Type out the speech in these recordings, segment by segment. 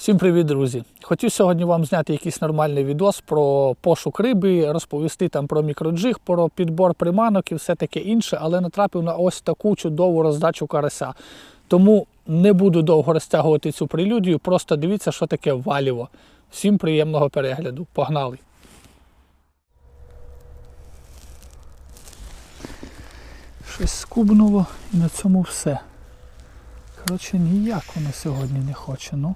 Всім привіт, друзі! Хотів сьогодні вам зняти якийсь нормальний відос про пошук риби, розповісти там про мікроджиг, про підбор приманок і все таке інше, але натрапив на ось таку чудову роздачу карася. Тому не буду довго розтягувати цю прелюдію, просто дивіться, що таке валіво. Всім приємного перегляду. Погнали! Щось скубнуло і на цьому все. Коротше, ніяк воно сьогодні не хоче, ну.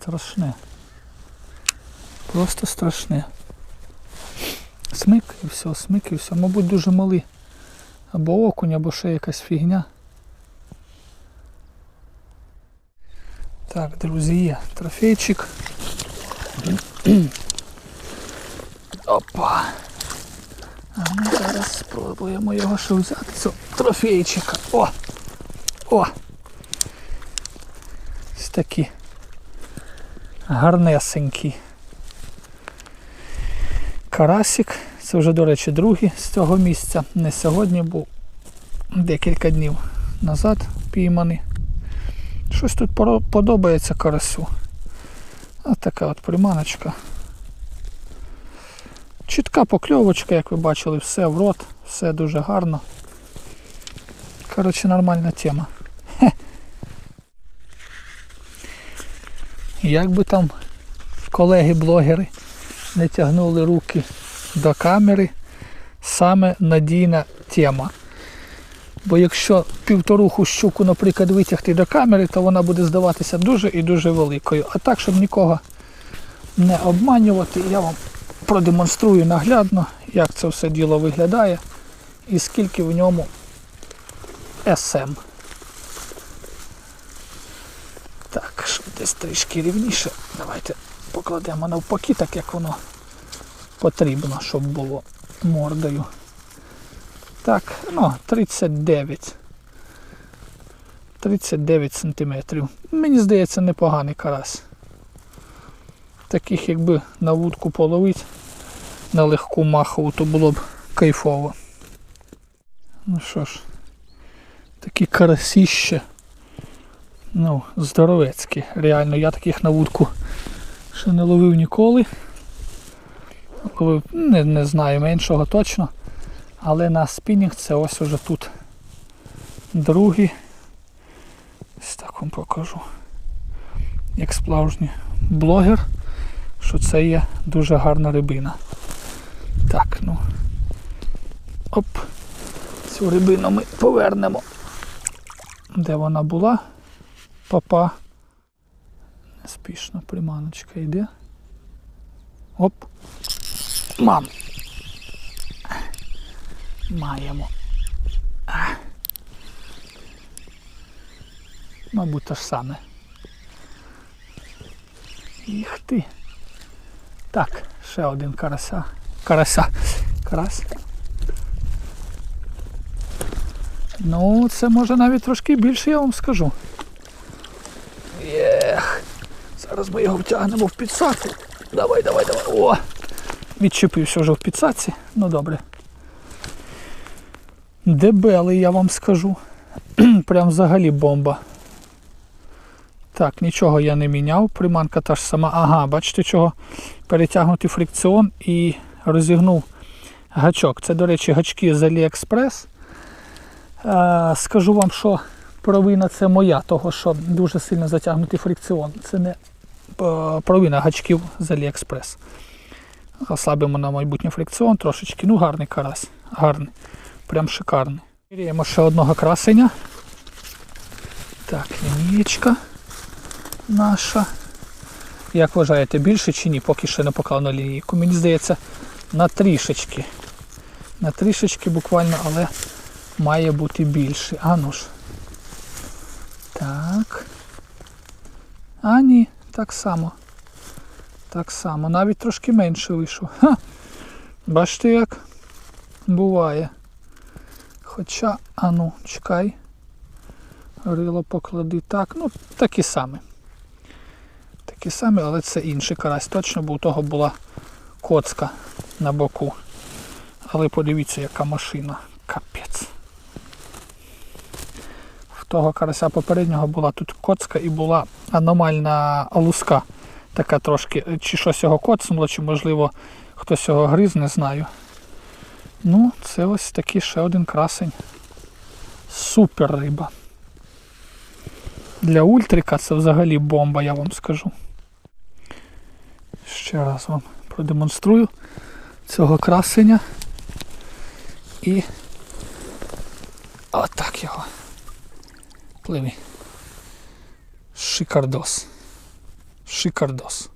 Страшне. Просто страшне. Смик і все, смик і все. Мабуть, дуже малий. Або окунь, або ще якась фігня. Так, друзі, є трофейчик. Опа. А ми зараз спробуємо його ще взяти. Цього трофейчика. О! О! Ось такі гарнесенький. Карасик. Це вже, до речі, другий з цього місця. Не сьогодні був декілька днів назад пійманий. Щось тут подобається карасю. Ось така от приманочка. Чітка покльовочка, як ви бачили, все в рот, все дуже гарно. Коротше, нормальна тема. Як би там колеги-блогери не тягнули руки до камери, саме надійна тема. Бо якщо півторуху щуку, наприклад, витягти до камери, то вона буде здаватися дуже і дуже великою. А так, щоб нікого не обманювати, я вам продемонструю наглядно, як це все діло виглядає і скільки в ньому СМ. Так, щоб десь трішки рівніше. Давайте покладемо навпаки, так як воно потрібно, щоб було мордою. Так, ну, 39. 39 сантиметрів. Мені здається, непоганий карась. Таких, якби на вудку половить на легку махову, то було б кайфово. Ну що ж, такі карасіще. Ну, здоровецькі. Реально, я таких на вудку ще не ловив ніколи. Ловив, не, не знаю, меншого точно. Але на спінінг це ось уже тут другий. Ось так вам покажу. Як справжній блогер, що це є дуже гарна рибина. Так, ну. Оп. Цю рибину ми повернемо. Де вона була? Папа. Неспішно приманочка йде. Оп. Мам. Маємо. Мабуть, те ж саме. Їх ти. Так, ще один карася. Карася. Карась. Ну, це може навіть трошки більше, я вам скажу. Зараз ми його втягнемо в підсаку. Давай, давай, давай. О! Відчепився вже в підсаці. Ну добре. Дебелий, я вам скажу. Прям взагалі бомба. Так, нічого я не міняв. Приманка та ж сама. Ага, бачите чого? Перетягнутий фрикціон і розігнув гачок. Це, до речі, гачки з AliExpress. Е, скажу вам, що провина це моя, того що дуже сильно затягнутий фрикціон. Це не е, провина гачків з AliExpress. Ослабимо на майбутнє фрикціон трошечки. Ну, гарний карась. Гарний. Прям шикарний. Міряємо ще одного красення. Так, лінієчка наша. Як вважаєте, більше чи ні? Поки ще не поклав на лінійку. Мені здається, на трішечки. На трішечки буквально, але має бути більше. А ну ж. Так. А ні, так само. Так само. Навіть трошки менше вийшов. Ха! Бачите як? Буває. Хоча, а ну, чекай. Рило поклади так. Ну, такі самі. Такі самі, але це інший карась. Точно, бо у того була коцка на боку. Але подивіться, яка машина. Капець. Того карася попереднього була тут коцка і була аномальна луска. Така трошки, чи щось його коцнуло, чи можливо хтось його гриз, не знаю. Ну, це ось такий ще один красень. Супер риба. Для ультрика це взагалі бомба, я вам скажу. Ще раз вам продемонструю цього красення. І отак його. Пливі. Шикардос. Шикардос.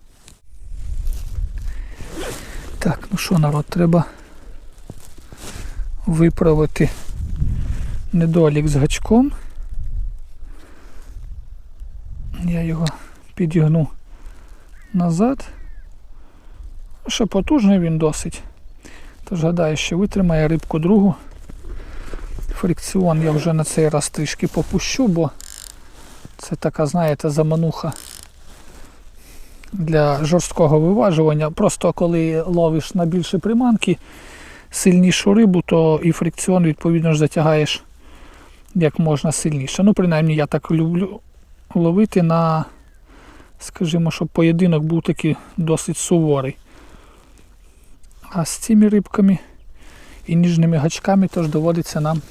Так, ну що, народ, треба виправити недолік з гачком. Я його підігну назад. Ще потужний він досить. Тож гадаю, що витримає рибку другу. Фрикціон я вже на цей раз трішки попущу, бо це така, знаєте, замануха для жорсткого виважування. Просто коли ловиш на більше приманки, сильнішу рибу, то і фрикціон, відповідно ж, затягаєш як можна сильніше. Ну, принаймні, я так люблю ловити на, скажімо, щоб поєдинок був такий досить суворий. А з цими рибками і ніжними гачками теж доводиться нам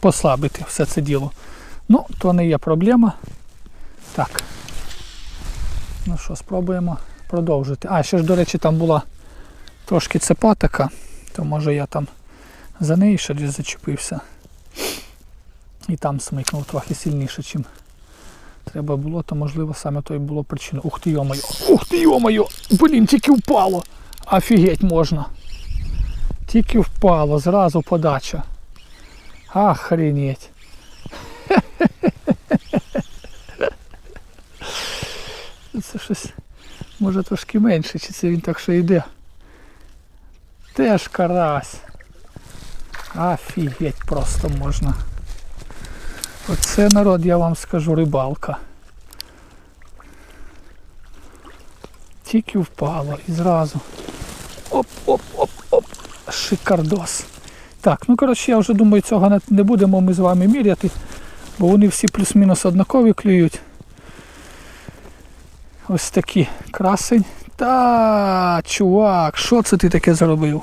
послабити все це діло. Ну, то не є проблема. Так. Ну що, спробуємо продовжити. А, ще ж, до речі, там була трошки цепа така, то може я там за неї ще десь зачепився. І там смикнув трохи сильніше, чим треба було, то можливо саме то і було причина. Ух ти йомайо! Ух ти йомайо! Блін, тільки впало! Офігеть можна! Тільки впало, зразу подача. Охренеть. Це щось може трошки менше, чи це він так що йде. Теж карась. Офігеть просто можна. Оце народ, я вам скажу, рибалка. Тільки впало і зразу. Оп-оп-оп-оп. Шикардос. Так, ну коротше, я вже думаю, цього не- будемо ми з вами міряти, бо вони всі плюс-мінус однакові клюють. Ось такі красень. Та, чувак, що це ти таке зробив?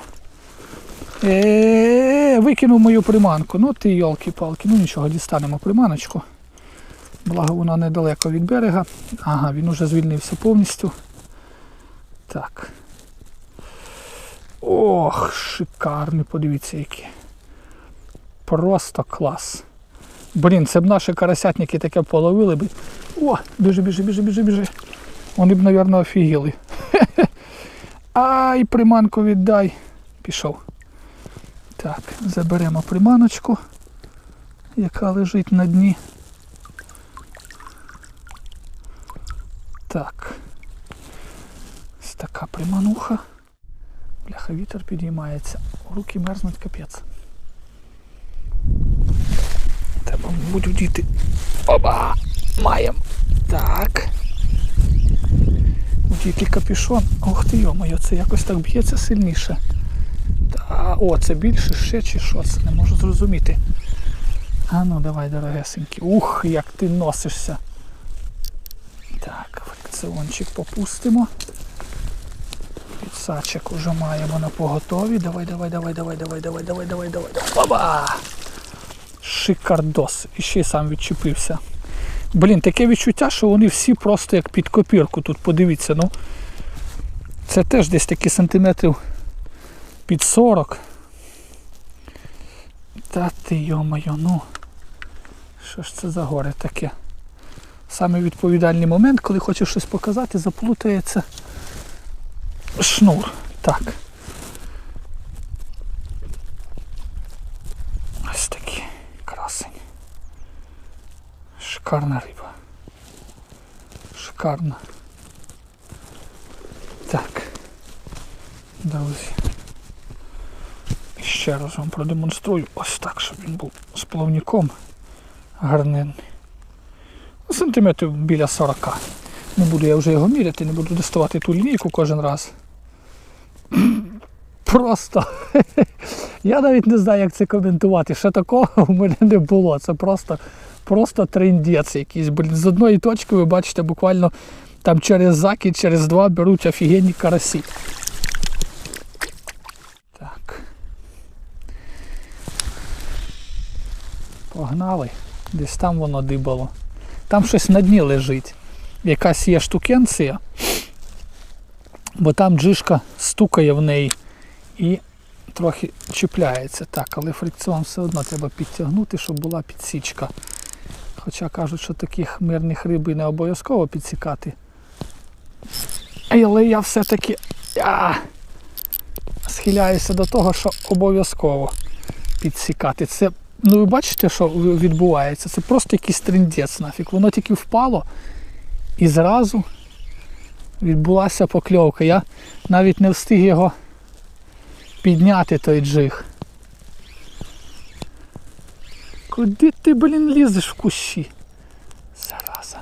Е, викинув мою приманку. Ну ти йолки-палки, ну нічого, дістанемо приманочку. Благо вона недалеко від берега. Ага, він уже звільнився повністю. Так. Ох, шикарний, подивіться які. Просто клас. Блін, це б наші карасятники таке половили б. О, біжи, біжи, біжи, біжи, біжи. Вони б, мабуть, офігіли. Ай, приманку віддай. Пішов. Так, заберемо приманочку, яка лежить на дні. Так. Ось така примануха. Бляха, вітер підіймається. Руки мерзнуть капець. Треба, мабуть, вдіти. Оба! Маємо. Так. Вдіти капюшон. Ох ти йо-моє, це якось так б'ється сильніше. Та, о, це більше ще чи що? Це не можу зрозуміти. А ну давай, дорогесенький. Ух, як ти носишся. Так, фрикціончик попустимо. Підсачок уже маємо на поготові. Давай, давай, давай, давай, давай, давай, давай, давай, давай. Оба! Шикардос. І ще й сам відчепився. Блін, таке відчуття, що вони всі просто як під копірку тут, подивіться, ну. Це теж десь такі сантиметрів під 40. Та ти йо-моє, ну. Що ж це за горе таке? Саме відповідальний момент, коли хочу щось показати, заплутається шнур. Так. Ось такий красень. Шикарна риба. Шикарна. Так. Друзі. Ще раз вам продемонструю ось так, щоб він був з плавником гарненний. Сантиметрів біля 40. Не буду я вже його міряти, не буду доставати ту лінійку кожен раз. Просто я навіть не знаю, як це коментувати. Ще такого в мене не було. Це просто просто трендець якийсь. Блін, з одної точки ви бачите, буквально там через закид, через два беруть офігенні карасі. Так. Погнали. Десь там воно дибало. Там щось на дні лежить. Якась є штукенція, бо там джишка стукає в неї і трохи чіпляється. Так, але фрикціон все одно треба підтягнути, щоб була підсічка. Хоча кажуть, що таких мирних риб і не обов'язково підсікати. Але я все-таки схиляюся до того, що обов'язково підсікати. Це, ну ви бачите, що відбувається? Це просто якийсь трендець нафіг. Воно тільки впало і зразу відбулася покльовка. Я навіть не встиг його підняти той джиг. Куди ти, блін, лізеш в кущі? Зараза.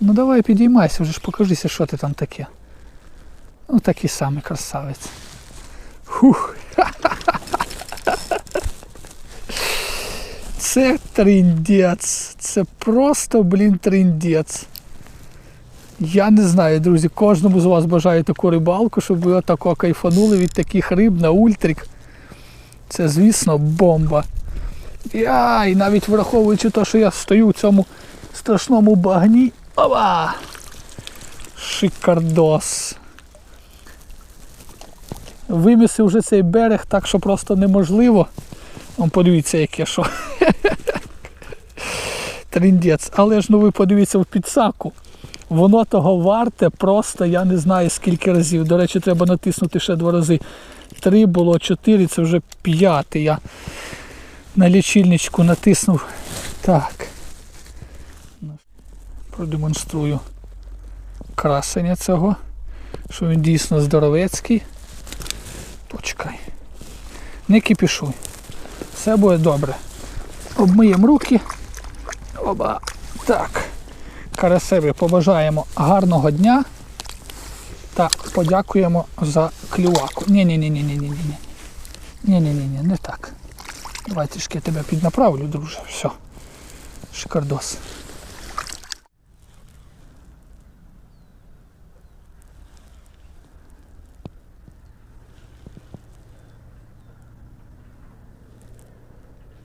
Ну давай підіймайся, вже ж покажися, що ти там таке. Ну такий самий красавець. Фух. Це триндець. Це просто, блін, триндець. Я не знаю, друзі, кожному з вас бажаю таку рибалку, щоб ви отако кайфанули від таких риб на ультрик. Це, звісно, бомба. Я, і навіть враховуючи те, що я стою в цьому страшному багні. Ова! Шикардос. Вимісив вже цей берег так, що просто неможливо. Вон подивіться, яке що. Тріндець. Але ж ну ви подивіться в підсаку. Воно того варте просто я не знаю скільки разів. До речі, треба натиснути ще два рази. Три було, чотири, це вже п'ятий. Я на лічильничку натиснув. Так. Продемонструю красення цього. Що він дійсно здоровецький. Почекай. Не кипішуй. Все буде добре. Обмиємо руки. Оба. Так. Карасеві побажаємо гарного дня та подякуємо за клюваку. Ні-ні-ні-ні-ні-ні-ні. Ні-ні-ні, не так. Давай трішки я тебе піднаправлю, друже. Все. Шикардос.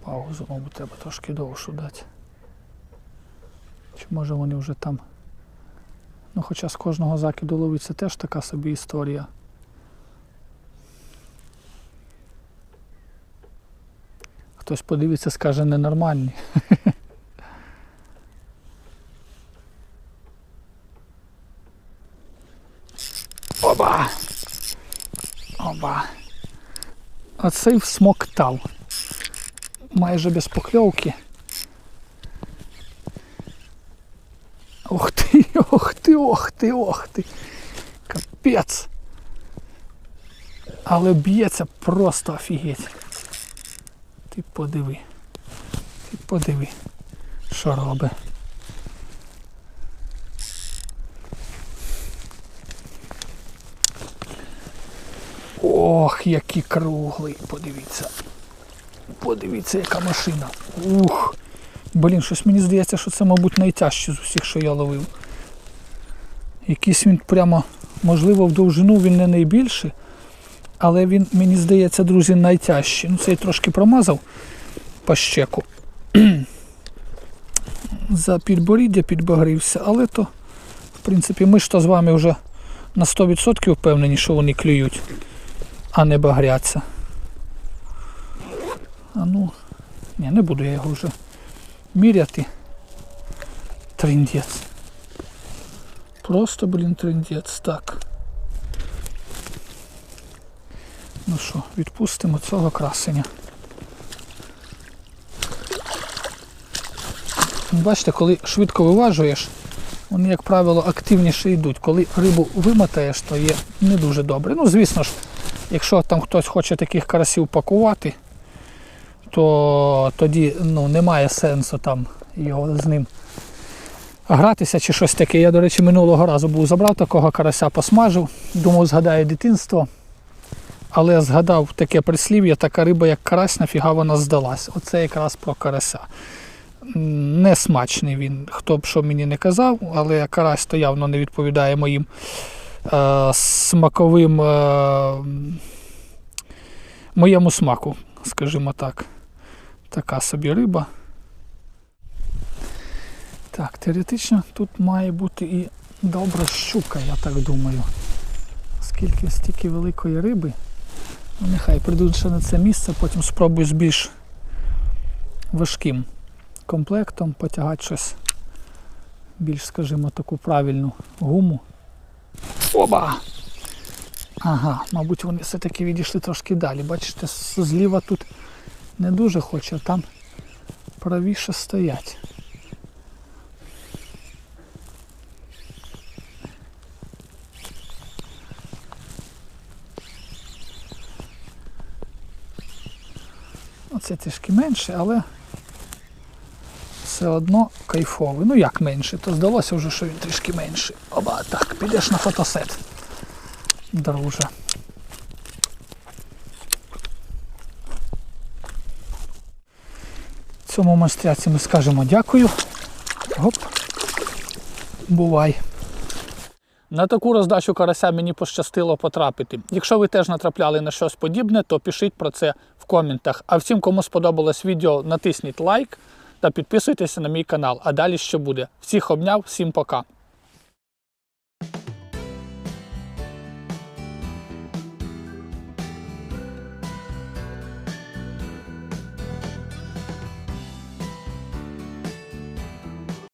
Паузу, мабуть, треба трошки довшу дати. Чи може вони вже там. Ну хоча з кожного закиду ловить це теж така собі історія. Хтось подивиться, скаже ненормальні. Оба! Оба! Оцей всмоктав. Майже без покльовки. Ох ти, ох ти, ох ти, ох ти. Капець. Але б'ється просто офігеть. Ти подиви. Ти подиви, що робить. Ох, який круглий, подивіться. Подивіться, яка машина. Ух. Блін, щось мені здається, що це, мабуть, найтяжче з усіх, що я ловив. Якийсь він прямо, можливо, в довжину він не найбільший, але він, мені здається, друзі, найтяжчий. Ну, цей трошки промазав по щеку. За підборіддя підбагрився, але то, в принципі, ми ж то з вами вже на 100% впевнені, що вони клюють, а не багряться. А ну, ні, не буду я його вже міряти. Триндець. Просто, блін, триндець. Так. Ну що, відпустимо цього красення. Бачите, коли швидко виважуєш, вони, як правило, активніше йдуть. Коли рибу вимотаєш, то є не дуже добре. Ну, звісно ж, якщо там хтось хоче таких карасів пакувати, то тоді ну, немає сенсу там його з ним гратися чи щось таке. Я, до речі, минулого разу був забрав такого карася, посмажив, думав, згадаю дитинство. Але згадав таке прислів'я, така риба, як карась, нафіга вона здалась. Оце якраз про карася. м, не смачний він, хто б що мені не казав, але карась то явно не відповідає моїм е, смаковим е, моєму смаку, скажімо так. Така собі риба. Так, теоретично тут має бути і добра щука, я так думаю. Оскільки стільки великої риби, ну нехай прийдуть ще на це місце, потім спробую з більш важким комплектом потягати щось більш, скажімо, таку правильну гуму. Оба! Ага, мабуть, вони все-таки відійшли трошки далі. Бачите, зліва тут не дуже хоче, там правіше стоять. Оце трішки менше, але все одно кайфовий. Ну як менше, то здалося вже, що він трішки менший. Оба, так, підеш на фотосет. Друже. Цьому майстряці ми скажемо дякую. Гоп. Бувай. На таку роздачу карася мені пощастило потрапити. Якщо ви теж натрапляли на щось подібне, то пишіть про це в коментах. А всім, кому сподобалось відео, натисніть лайк та підписуйтесь на мій канал. А далі що буде. Всіх обняв, всім пока.